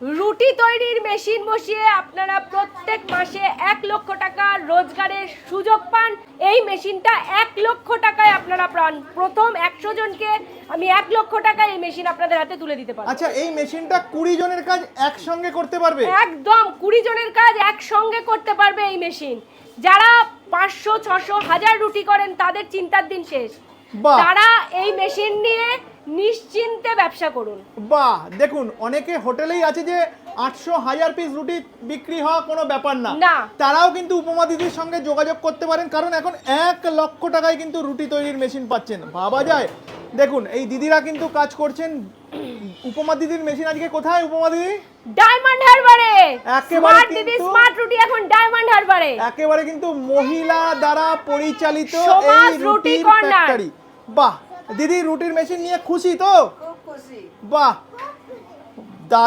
রুটি তৈরির মেশিন বসিয়ে আপনারা প্রত্যেক মাসে এক লক্ষ টাকা রোজগারের সুযোগ পান। এই মেশিনটা এক লক্ষ টাকায় আপনারা পান। প্রথম একশো জনকে আমি এক লক্ষ টাকায় এই মেশিন আপনাদের হাতে তুলে দিতে পারব। আচ্ছা এই মেশিনটা কুড়ি জনের কাজ একসঙ্গে করতে পারবে? একদম কুড়ি জনের কাজ একসঙ্গে করতে পারবে এই মেশিন। যারা পাঁচশো ছশো হাজার রুটি করেন তাদের চিন্তার দিন শেষ। তারা এই মেশিন নিয়ে নিশ্চিন্তে ব্যবসা করুন। বাহ দেখুন অনেকে হোটেলেই আছে যে আটশো হাজার পিস রুটি বিক্রি হওয়া কোনো ব্যাপার না। তারাও কিন্তু উপমা দিদির সঙ্গে যোগাযোগ করতে পারেন কারণ এখন এক লক্ষ টাকায় কিন্তু রুটি তৈরির মেশিন পাচ্ছেন। ভাবা যায়। দেখুন এই দিদিরা কিন্তু কাজ করছেন। উপমা দিদির মেশিন আজকে কোথায় উপমা দিদি? ডায়মন্ড হারবারে। একেবারে দিদি স্মার্ট রুটি এখন ডায়মন্ড হারবারে। একেবারে কিন্তু মহিলা দ্বারা পরিচালিত এই রুটি রুটির কর্নার। বাহ দিদি রুটির মেশিন নিয়ে খুশি তো? বাহ! দারুণ